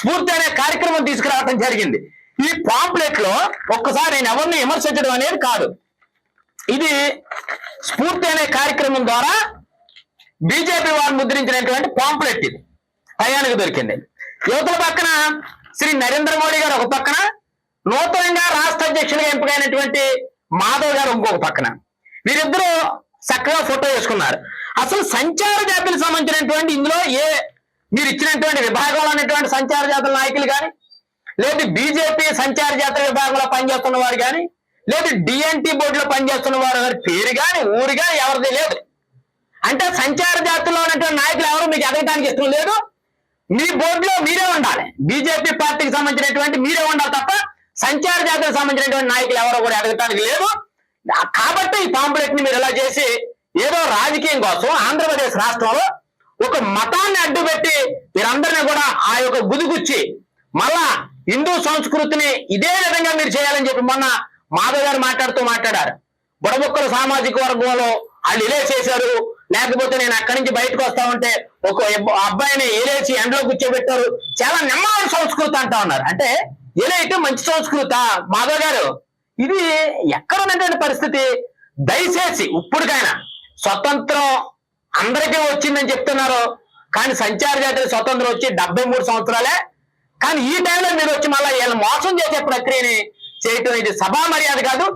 స్ఫూర్తి అనే కార్యక్రమం తీసుకురావడం జరిగింది. ఈ పాంప్లెట్లో ఒక్కసారి నేను ఎవరిని విమర్శించడం అనేది కాదు. ఇది స్ఫూర్తి అనే కార్యక్రమం ద్వారా బీజేపీ వారు ముద్రించినటువంటి పాంప్లెట్ ఇది. టయానికి దొరికింది. యువతల పక్కన శ్రీ నరేంద్ర మోడీ గారు ఒక పక్కన నూతనంగా రాష్ట్ర అధ్యక్షుడిగా ఎంపికైనటువంటి మాధవ్ గారు ఇంకొక పక్కన. వీరిద్దరూ చక్కగా ఫోటో వేసుకున్నారు. అసలు సంచార జాతులకు సంబంధించినటువంటి ఇందులో ఏ మీరు ఇచ్చినటువంటి విభాగంలో ఉన్నటువంటి సంచార జాతుల నాయకులు కానీ లేదు బీజేపీ సంచార జాతర విభాగంలో పనిచేస్తున్న వారు కానీ లేదు డిఎన్టీ బోర్డులో పనిచేస్తున్న వారు పేరు కానీ ఊరు కానీ ఎవరిది లేదు. అంటే సంచార జాతుల్లో ఉన్నటువంటి నాయకులు ఎవరు మీకు ఎదగటానికి ఇష్టం లేదు. మీ బోర్డులో మీరే ఉండాలి. బీజేపీ పార్టీకి సంబంధించినటువంటి మీరే ఉండాలి తప్ప సంచార జాతులకు సంబంధించినటువంటి నాయకులు ఎవరో కూడా ఎదగటానికి లేదు. కాబట్టి ఈ పాంప్లెట్ని మీరు ఇలా చేసి ఏదో రాజకీయం కోసం ఆంధ్రప్రదేశ్ రాష్ట్రంలో ఒక మతాన్ని అడ్డుపెట్టి మీరందరినీ కూడా ఆ యొక్క గుదిగుచ్చి మళ్ళా హిందూ సంస్కృతిని ఇదే విధంగా మీరు చేయాలని చెప్పి మొన్న మాధవ్ గారు మాట్లాడుతూ మాట్లాడారు. బుడబుక్కల సామాజిక వర్గంలో వాళ్ళు ఇలే చేశారు. లేకపోతే నేను అక్కడి నుంచి బయటకు వస్తా ఉంటే ఒక అబ్బాయిని ఏలేసి ఎండలో కూర్చోబెట్టారు. చాలా నెమ్మది సంస్కృతి అంటా ఉన్నారు. అంటే ఏలైతే మంచి సంస్కృత మాధవ్ గారు? ఇది ఎక్కడ ఉన్నటువంటి పరిస్థితి? దయచేసి ఇప్పటికైనా స్వతంత్రం అందరికీ వచ్చిందని చెప్తున్నారు. కానీ సంచార జాతర స్వతంత్రం వచ్చి డెబ్బై మూడు సంవత్సరాలే. కానీ ఈ టైంలో మీరు వచ్చి మళ్ళీ వీళ్ళని మోసం చేసే ప్రక్రియని చేయటం ఇది సభా మర్యాద కాదు.